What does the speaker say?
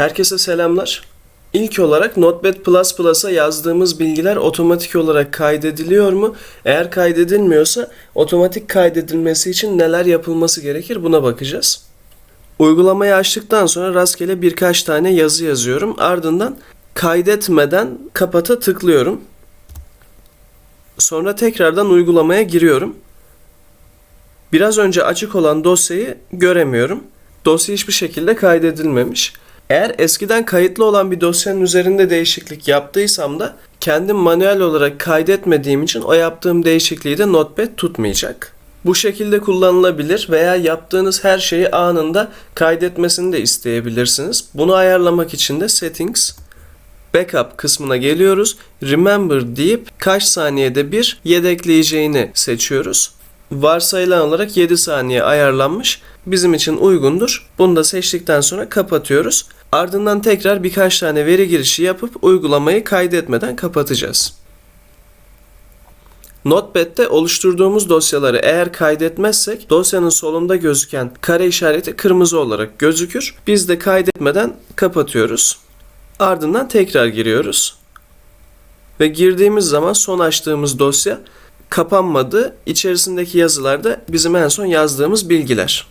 Herkese selamlar. İlk olarak Notepad++'a yazdığımız bilgiler otomatik olarak kaydediliyor mu? Eğer kaydedilmiyorsa otomatik kaydedilmesi için neler yapılması gerekir buna bakacağız. Uygulamayı açtıktan sonra rastgele birkaç tane yazı yazıyorum. Ardından kaydetmeden kapata tıklıyorum. Sonra tekrardan uygulamaya giriyorum. Biraz önce açık olan dosyayı göremiyorum. Dosya hiçbir şekilde kaydedilmemiş. Eğer eskiden kayıtlı olan bir dosyanın üzerinde değişiklik yaptıysam da kendim manuel olarak kaydetmediğim için o yaptığım değişikliği de Notepad tutmayacak. Bu şekilde kullanılabilir veya yaptığınız her şeyi anında kaydetmesini de isteyebilirsiniz. Bunu ayarlamak için de Settings, Backup kısmına geliyoruz. Remember deyip kaç saniyede bir yedekleyeceğini seçiyoruz. Varsayılan olarak 7 saniye ayarlanmış. Bizim için uygundur. Bunu da seçtikten sonra kapatıyoruz. Ardından tekrar birkaç tane veri girişi yapıp uygulamayı kaydetmeden kapatacağız. Notepad'de oluşturduğumuz dosyaları eğer kaydetmezsek dosyanın solunda gözüken kare işareti kırmızı olarak gözükür. Biz de kaydetmeden kapatıyoruz. Ardından tekrar giriyoruz. Ve girdiğimiz zaman son açtığımız dosya kapanmadı. İçerisindeki yazılar da bizim en son yazdığımız bilgiler.